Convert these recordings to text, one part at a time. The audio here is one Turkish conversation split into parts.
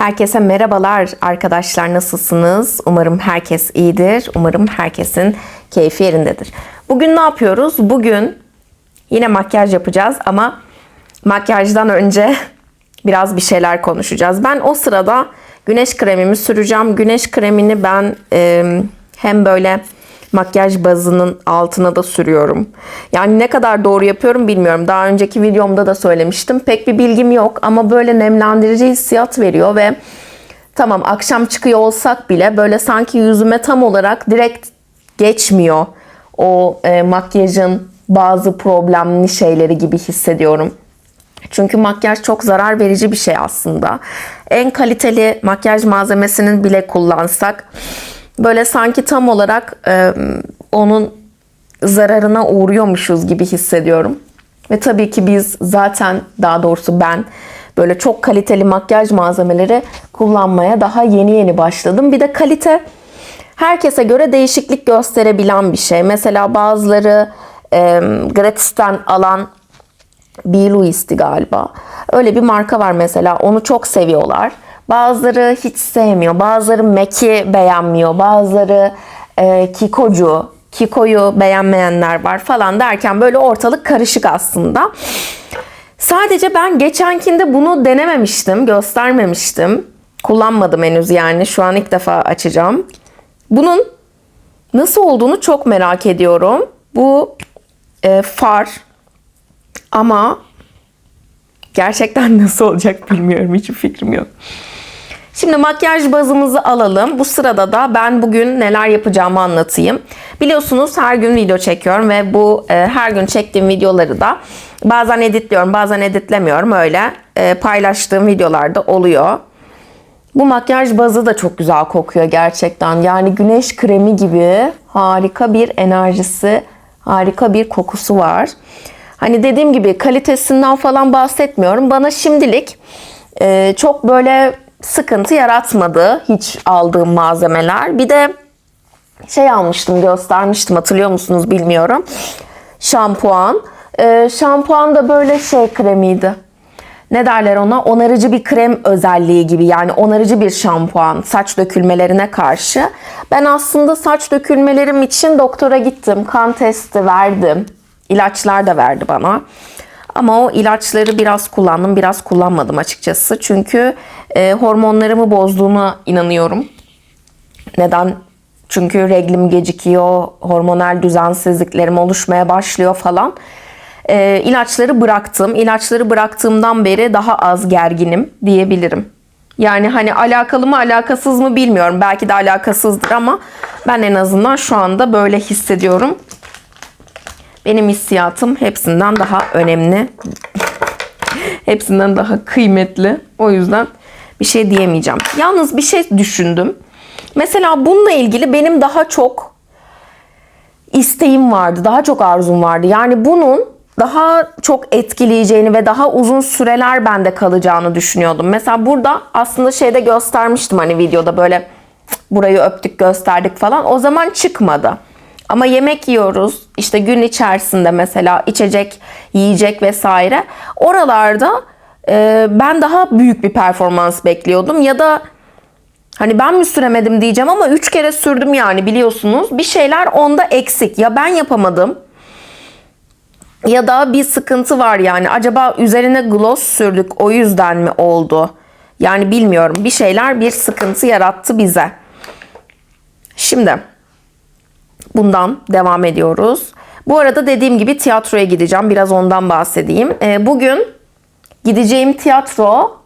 Herkese merhabalar arkadaşlar nasılsınız? Umarım herkes iyidir. Umarım herkesin keyfi yerindedir. Bugün ne yapıyoruz? Bugün yine makyaj yapacağız ama makyajdan önce biraz bir şeyler konuşacağız. Ben o sırada güneş kremimi süreceğim. Güneş kremini ben e, hem böyle makyaj bazının altına da sürüyorum. Yani ne kadar doğru yapıyorum bilmiyorum. Daha önceki videomda da söylemiştim. Pek bir bilgim yok ama böyle nemlendirici hissiyat veriyor ve tamam akşam çıkıyor olsak bile böyle sanki yüzüme tam olarak direkt geçmiyor o e, makyajın bazı problemli şeyleri gibi hissediyorum. Çünkü makyaj çok zarar verici bir şey aslında. En kaliteli makyaj malzemesinin bile kullansak böyle sanki tam olarak e, onun zararına uğruyormuşuz gibi hissediyorum. Ve tabii ki biz zaten daha doğrusu ben böyle çok kaliteli makyaj malzemeleri kullanmaya daha yeni yeni başladım. Bir de kalite herkese göre değişiklik gösterebilen bir şey. Mesela bazıları e, gratisten alan B. Louis'ti galiba. Öyle bir marka var mesela. Onu çok seviyorlar. Bazıları hiç sevmiyor. Bazıları Mac'i beğenmiyor. Bazıları e, Kiko'cu. Kiko'yu beğenmeyenler var falan derken böyle ortalık karışık aslında. Sadece ben geçenkinde bunu denememiştim, göstermemiştim. Kullanmadım henüz yani. Şu an ilk defa açacağım. Bunun nasıl olduğunu çok merak ediyorum. Bu e, far ama gerçekten nasıl olacak bilmiyorum. Hiçbir fikrim yok. Şimdi makyaj bazımızı alalım. Bu sırada da ben bugün neler yapacağımı anlatayım. Biliyorsunuz her gün video çekiyorum ve bu e, her gün çektiğim videoları da bazen editliyorum, bazen editlemiyorum. Öyle e, paylaştığım videolarda oluyor. Bu makyaj bazı da çok güzel kokuyor gerçekten. Yani güneş kremi gibi harika bir enerjisi, harika bir kokusu var. Hani dediğim gibi kalitesinden falan bahsetmiyorum. Bana şimdilik e, çok böyle sıkıntı yaratmadı hiç aldığım malzemeler. Bir de şey almıştım göstermiştim hatırlıyor musunuz bilmiyorum. Şampuan. E, şampuan da böyle şey kremiydi. Ne derler ona? Onarıcı bir krem özelliği gibi yani onarıcı bir şampuan saç dökülmelerine karşı. Ben aslında saç dökülmelerim için doktora gittim. Kan testi verdim. İlaçlar da verdi bana. Ama o ilaçları biraz kullandım, biraz kullanmadım açıkçası. Çünkü e, hormonlarımı bozduğuna inanıyorum. Neden? Çünkü reglim gecikiyor, hormonal düzensizliklerim oluşmaya başlıyor falan. E, ilaçları bıraktım. İlaçları bıraktığımdan beri daha az gerginim diyebilirim. Yani hani alakalı mı alakasız mı bilmiyorum. Belki de alakasızdır ama ben en azından şu anda böyle hissediyorum. Benim hissiyatım hepsinden daha önemli. hepsinden daha kıymetli. O yüzden bir şey diyemeyeceğim. Yalnız bir şey düşündüm. Mesela bununla ilgili benim daha çok isteğim vardı. Daha çok arzum vardı. Yani bunun daha çok etkileyeceğini ve daha uzun süreler bende kalacağını düşünüyordum. Mesela burada aslında şeyde göstermiştim hani videoda böyle burayı öptük gösterdik falan. O zaman çıkmadı. Ama yemek yiyoruz. işte gün içerisinde mesela içecek, yiyecek vesaire. Oralarda e, ben daha büyük bir performans bekliyordum. Ya da hani ben mi süremedim diyeceğim ama 3 kere sürdüm yani biliyorsunuz. Bir şeyler onda eksik. Ya ben yapamadım. Ya da bir sıkıntı var yani. Acaba üzerine gloss sürdük o yüzden mi oldu? Yani bilmiyorum. Bir şeyler bir sıkıntı yarattı bize. Şimdi bundan devam ediyoruz. Bu arada dediğim gibi tiyatroya gideceğim. Biraz ondan bahsedeyim. E, bugün gideceğim tiyatro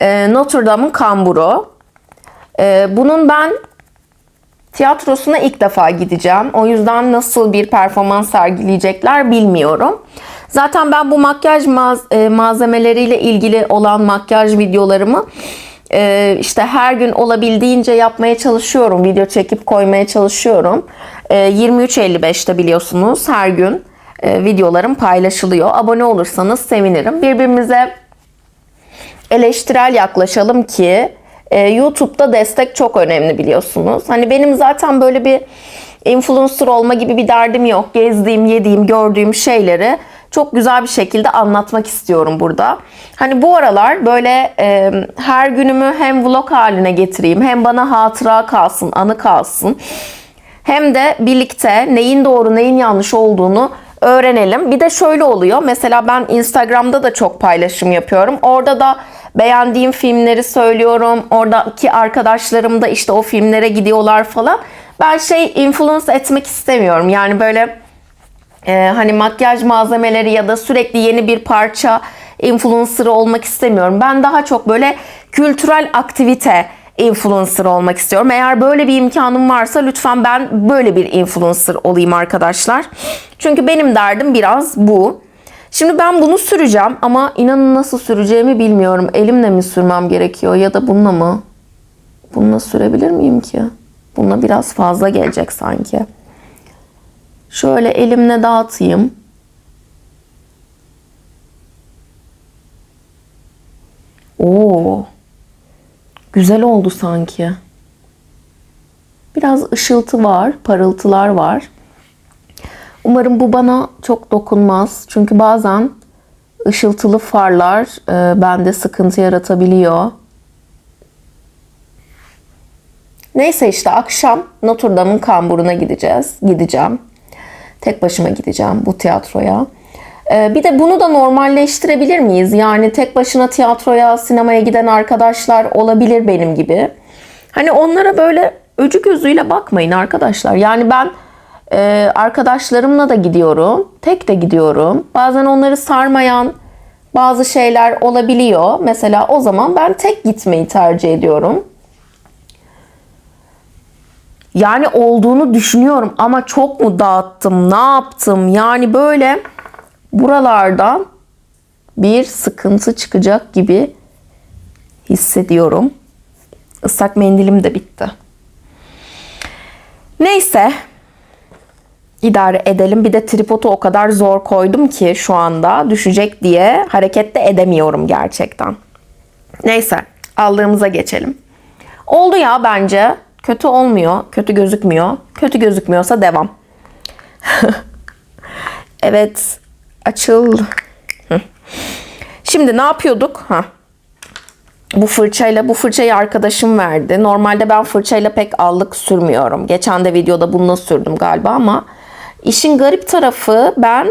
e, Notre Dame'ın Kamburu. E, bunun ben tiyatrosuna ilk defa gideceğim. O yüzden nasıl bir performans sergileyecekler bilmiyorum. Zaten ben bu makyaj malzemeleriyle ilgili olan makyaj videolarımı işte her gün olabildiğince yapmaya çalışıyorum. Video çekip koymaya çalışıyorum. 23.55'te biliyorsunuz her gün videolarım paylaşılıyor. Abone olursanız sevinirim. Birbirimize eleştirel yaklaşalım ki YouTube'da destek çok önemli biliyorsunuz. Hani benim zaten böyle bir influencer olma gibi bir derdim yok. Gezdiğim, yediğim, gördüğüm şeyleri çok güzel bir şekilde anlatmak istiyorum burada. Hani bu aralar böyle e, her günümü hem vlog haline getireyim hem bana hatıra kalsın, anı kalsın. Hem de birlikte neyin doğru neyin yanlış olduğunu öğrenelim. Bir de şöyle oluyor. Mesela ben Instagram'da da çok paylaşım yapıyorum. Orada da beğendiğim filmleri söylüyorum. Oradaki arkadaşlarım da işte o filmlere gidiyorlar falan. Ben şey influence etmek istemiyorum. Yani böyle e, hani makyaj malzemeleri ya da sürekli yeni bir parça influencer olmak istemiyorum. Ben daha çok böyle kültürel aktivite influencer olmak istiyorum. Eğer böyle bir imkanım varsa lütfen ben böyle bir influencer olayım arkadaşlar. Çünkü benim derdim biraz bu. Şimdi ben bunu süreceğim ama inanın nasıl süreceğimi bilmiyorum. Elimle mi sürmem gerekiyor ya da bununla mı? Bununla sürebilir miyim ki? Bununla biraz fazla gelecek sanki. Şöyle elimle dağıtayım. Oo. Güzel oldu sanki. Biraz ışıltı var, parıltılar var. Umarım bu bana çok dokunmaz. Çünkü bazen ışıltılı farlar e, bende sıkıntı yaratabiliyor. Neyse işte akşam Notre Dame'ın kamburuna gideceğiz. Gideceğim. Tek başıma gideceğim bu tiyatroya. Ee, bir de bunu da normalleştirebilir miyiz? Yani tek başına tiyatroya, sinemaya giden arkadaşlar olabilir benim gibi. Hani onlara böyle öcü gözüyle bakmayın arkadaşlar. Yani ben e, arkadaşlarımla da gidiyorum. Tek de gidiyorum. Bazen onları sarmayan bazı şeyler olabiliyor. Mesela o zaman ben tek gitmeyi tercih ediyorum. Yani olduğunu düşünüyorum ama çok mu dağıttım, ne yaptım? Yani böyle buralardan bir sıkıntı çıkacak gibi hissediyorum. Islak mendilim de bitti. Neyse. idare edelim. Bir de tripodu o kadar zor koydum ki şu anda düşecek diye hareket de edemiyorum gerçekten. Neyse. Aldığımıza geçelim. Oldu ya bence. Kötü olmuyor. Kötü gözükmüyor. Kötü gözükmüyorsa devam. evet. Açıl. Şimdi ne yapıyorduk? Ha. Bu fırçayla bu fırçayı arkadaşım verdi. Normalde ben fırçayla pek allık sürmüyorum. Geçen de videoda bununla sürdüm galiba ama işin garip tarafı ben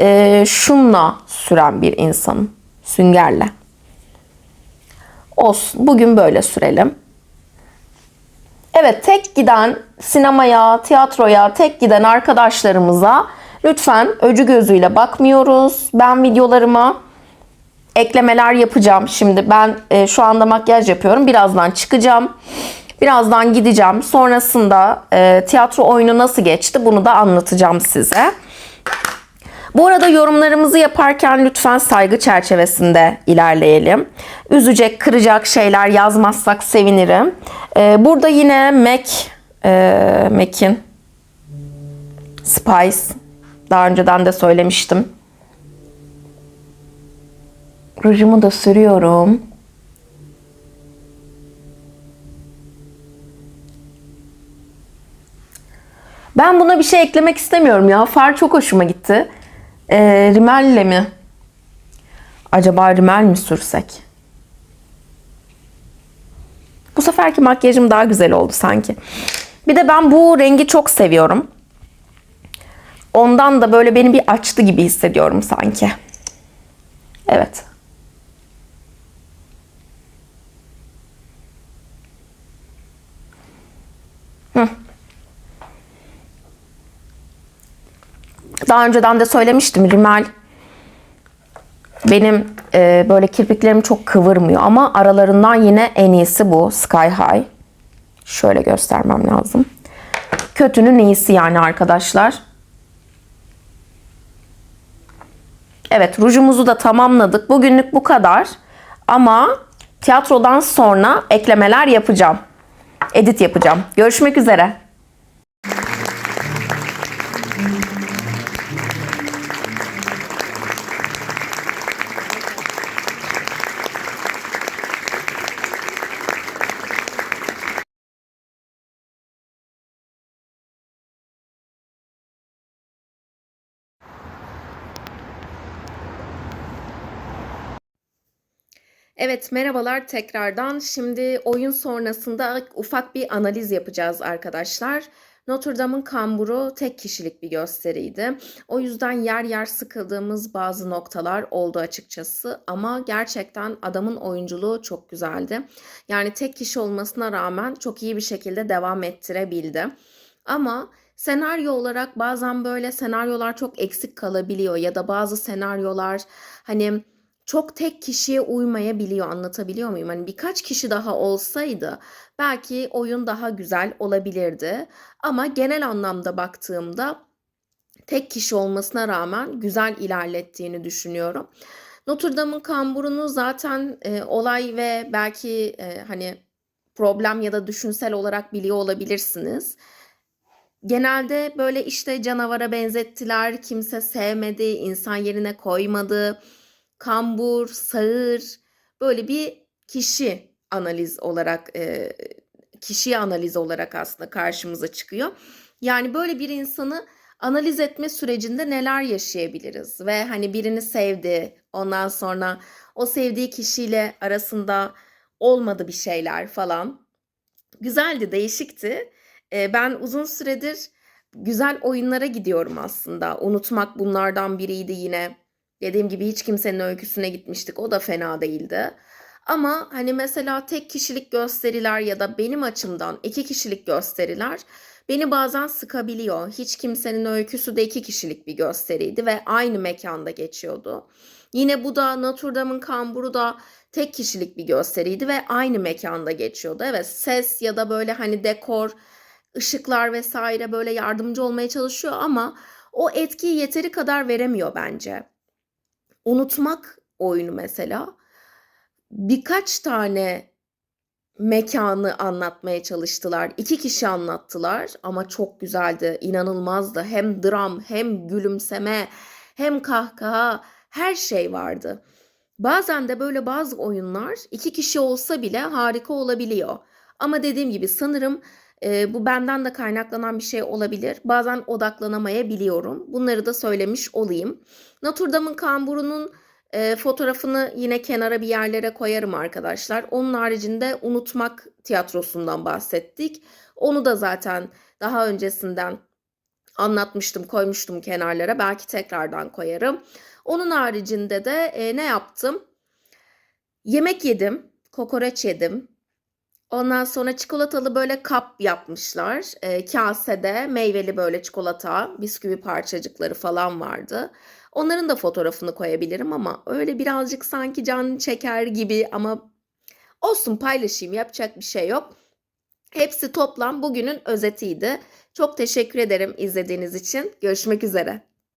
e, şunla süren bir insanım. Süngerle. Olsun. Bugün böyle sürelim. Evet tek giden sinemaya, tiyatroya tek giden arkadaşlarımıza lütfen öcü gözüyle bakmıyoruz. Ben videolarıma eklemeler yapacağım. Şimdi ben e, şu anda makyaj yapıyorum. Birazdan çıkacağım. Birazdan gideceğim. Sonrasında e, tiyatro oyunu nasıl geçti bunu da anlatacağım size. Bu arada yorumlarımızı yaparken lütfen saygı çerçevesinde ilerleyelim. Üzecek, kıracak şeyler yazmazsak sevinirim. Ee, burada yine MAC, e, MAC'in Spice. Daha önceden de söylemiştim. Rujumu da sürüyorum. Ben buna bir şey eklemek istemiyorum ya. Far çok hoşuma gitti. Ee, rimelle mi? Acaba rimel mi sürsek? Bu seferki makyajım daha güzel oldu sanki. Bir de ben bu rengi çok seviyorum. Ondan da böyle beni bir açtı gibi hissediyorum sanki. Evet. Daha önceden de söylemiştim rimel benim e, böyle kirpiklerimi çok kıvırmıyor ama aralarından yine en iyisi bu Sky High. Şöyle göstermem lazım. Kötünün iyisi yani arkadaşlar. Evet rujumuzu da tamamladık. Bugünlük bu kadar. Ama tiyatrodan sonra eklemeler yapacağım. Edit yapacağım. Görüşmek üzere. Evet, merhabalar tekrardan. Şimdi oyun sonrasında ufak bir analiz yapacağız arkadaşlar. Notre Dame'ın kamburu tek kişilik bir gösteriydi. O yüzden yer yer sıkıldığımız bazı noktalar oldu açıkçası. Ama gerçekten adamın oyunculuğu çok güzeldi. Yani tek kişi olmasına rağmen çok iyi bir şekilde devam ettirebildi. Ama senaryo olarak bazen böyle senaryolar çok eksik kalabiliyor ya da bazı senaryolar hani çok tek kişiye uymayabiliyor anlatabiliyor muyum? Hani birkaç kişi daha olsaydı belki oyun daha güzel olabilirdi. Ama genel anlamda baktığımda tek kişi olmasına rağmen güzel ilerlettiğini düşünüyorum. Notre Dame'ın kamburunu zaten e, olay ve belki e, hani problem ya da düşünsel olarak biliyor olabilirsiniz. Genelde böyle işte canavara benzettiler, kimse sevmedi, insan yerine koymadı kambur, sağır böyle bir kişi analiz olarak e, kişiyi analiz olarak aslında karşımıza çıkıyor. Yani böyle bir insanı analiz etme sürecinde neler yaşayabiliriz ve hani birini sevdi ondan sonra o sevdiği kişiyle arasında olmadı bir şeyler falan. Güzeldi, değişikti. E, ben uzun süredir güzel oyunlara gidiyorum aslında. Unutmak bunlardan biriydi yine. Dediğim gibi hiç kimsenin öyküsüne gitmiştik. O da fena değildi. Ama hani mesela tek kişilik gösteriler ya da benim açımdan iki kişilik gösteriler beni bazen sıkabiliyor. Hiç kimsenin öyküsü de iki kişilik bir gösteriydi ve aynı mekanda geçiyordu. Yine bu da Notre Dame'ın kamburu da tek kişilik bir gösteriydi ve aynı mekanda geçiyordu. Evet ses ya da böyle hani dekor, ışıklar vesaire böyle yardımcı olmaya çalışıyor ama o etkiyi yeteri kadar veremiyor bence unutmak oyunu mesela birkaç tane mekanı anlatmaya çalıştılar. İki kişi anlattılar ama çok güzeldi, inanılmazdı. Hem dram, hem gülümseme, hem kahkaha, her şey vardı. Bazen de böyle bazı oyunlar iki kişi olsa bile harika olabiliyor. Ama dediğim gibi sanırım e, bu benden de kaynaklanan bir şey olabilir. Bazen odaklanamayabiliyorum. Bunları da söylemiş olayım. Notre Dame'ın kamburunun e, fotoğrafını yine kenara bir yerlere koyarım arkadaşlar. Onun haricinde Unutmak tiyatrosundan bahsettik. Onu da zaten daha öncesinden anlatmıştım, koymuştum kenarlara. Belki tekrardan koyarım. Onun haricinde de e, ne yaptım? Yemek yedim, kokoreç yedim, Ondan sonra çikolatalı böyle kap yapmışlar. E, kasede meyveli böyle çikolata, bisküvi parçacıkları falan vardı. Onların da fotoğrafını koyabilirim ama öyle birazcık sanki can çeker gibi ama olsun paylaşayım yapacak bir şey yok. Hepsi toplam bugünün özetiydi. Çok teşekkür ederim izlediğiniz için. Görüşmek üzere.